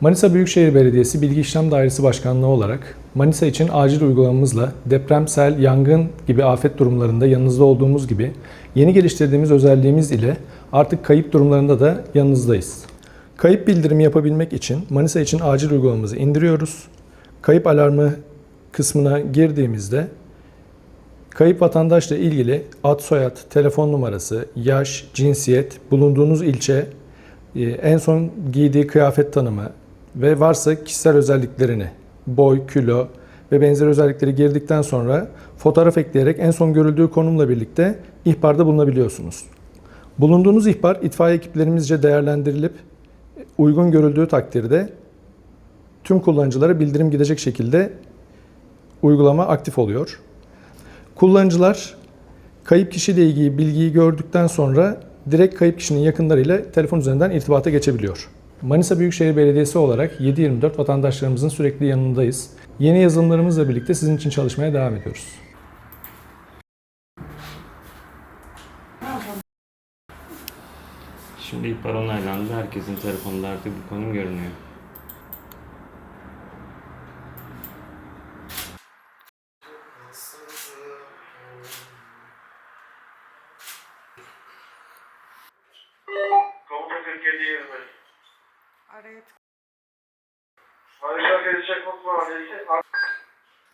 Manisa Büyükşehir Belediyesi Bilgi İşlem Dairesi Başkanlığı olarak Manisa için acil uygulamamızla deprem, sel, yangın gibi afet durumlarında yanınızda olduğumuz gibi yeni geliştirdiğimiz özelliğimiz ile artık kayıp durumlarında da yanınızdayız. Kayıp bildirimi yapabilmek için Manisa için acil uygulamamızı indiriyoruz. Kayıp alarmı kısmına girdiğimizde Kayıp vatandaşla ilgili ad, soyad, telefon numarası, yaş, cinsiyet, bulunduğunuz ilçe, e, en son giydiği kıyafet tanımı ve varsa kişisel özelliklerini, boy, kilo ve benzeri özellikleri girdikten sonra fotoğraf ekleyerek en son görüldüğü konumla birlikte ihbarda bulunabiliyorsunuz. Bulunduğunuz ihbar itfaiye ekiplerimizce değerlendirilip uygun görüldüğü takdirde tüm kullanıcılara bildirim gidecek şekilde uygulama aktif oluyor. Kullanıcılar kayıp kişiyle ilgili bilgiyi gördükten sonra direkt kayıp kişinin yakınlarıyla telefon üzerinden irtibata geçebiliyor. Manisa Büyükşehir Belediyesi olarak 7-24 vatandaşlarımızın sürekli yanındayız. Yeni yazılımlarımızla birlikte sizin için çalışmaya devam ediyoruz. Şimdi ihbar onaylandı. Herkesin telefonunda artık bu konum görünüyor. Komuta 47 20. Araya Barış Akdeniz Çakmak Mahallesi.